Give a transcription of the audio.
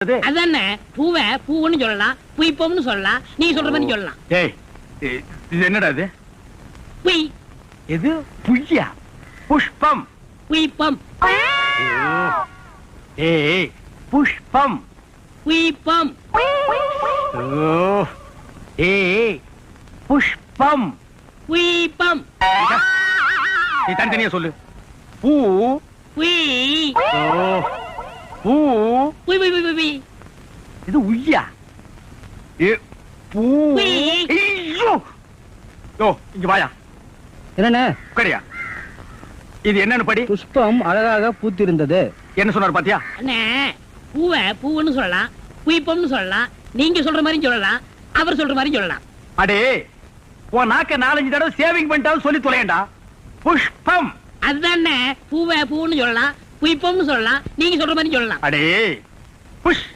அது அதானே? பூவை பூவுன்னு சொல்லலாம் புய்ப்பம்னு சொல்லலாம் நீ சொல்ற மாதிரி சொல்லலாம். ஏய் இ- இது என்னடா இது புய் எது? புய்யா புஷ்பம். புய்ப்பம் ஏய் புஷ்பம். புய்ப்பம் ஓ. ஏய் புஷ்பம். புய்ப்பம் நீ தனித்தனியா சொல்லு. பூ. புய் ஓ. பூ. இது உய்யா? ஏ பூ. உய். ஐயோ! யோ இங்க வாயா. என்னண்ணே? உட்காரியா இது என்னன்னு படி. புஷ்பம் அழகாக பூத்திருந்தது. என்ன சொன்னார் பாத்தியா? அண்ணே பூவை பூவுன்னு சொல்லலாம் புய்ப்பம்னு சொல்லலாம் நீங்க சொல்ற மாதிரி சொல்லலாம் அவர் சொல்ற மாதிரி சொல்லலாம். அடே உன் நாக்க நாலஞ்சு தடவை சேவிங் பண்ணிட்டாலும் சொல்லி தொலையண்டா. புஷ்பம். அதுதானே பூவை பூவுன்னு சொல்லலாம் புய்ப்பம்னு சொல்லலாம் நீங்க சொல்ற மாதிரி சொல்லலாம். அடே खुश।